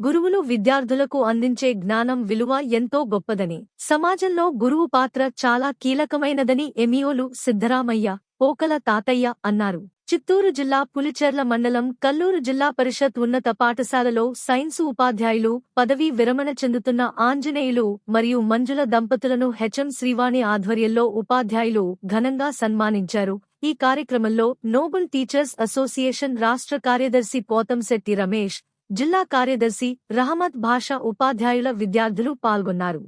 గురువులు విద్యార్థులకు అందించే జ్ఞానం విలువ ఎంతో గొప్పదని. సమాజంలో గురువు పాత్ర చాలా కీలకమైనదని ఎమియోలు సిద్ధరామయ్య పోకల తాతయ్య అన్నారు. చిత్తూరు జిల్లా పులిచెర్ల మండలం కల్లూరు జిల్లా పరిషత్ ఉన్నత పాఠశాలలో సైన్సు ఉపాధ్యాయులు పదవీ విరమణ చెందుతున్న ఆంజనేయులు మరియు మంజుల దంపతులను హెచ్ఎం శ్రీవాణి ఆధ్వర్యంలో ఉపాధ్యాయులు ఘనంగా సన్మానించారు. ఈ కార్యక్రమంలో నోబుల్ టీచర్స్ అసోసియేషన్ రాష్ట్ర కార్యదర్శి పోతంశెట్టి రమేష్ జిల్లా కార్యదర్శి రహమత్ భాషా ఉపాధ్యాయుల విద్యార్థులు పాల్గొన్నారు.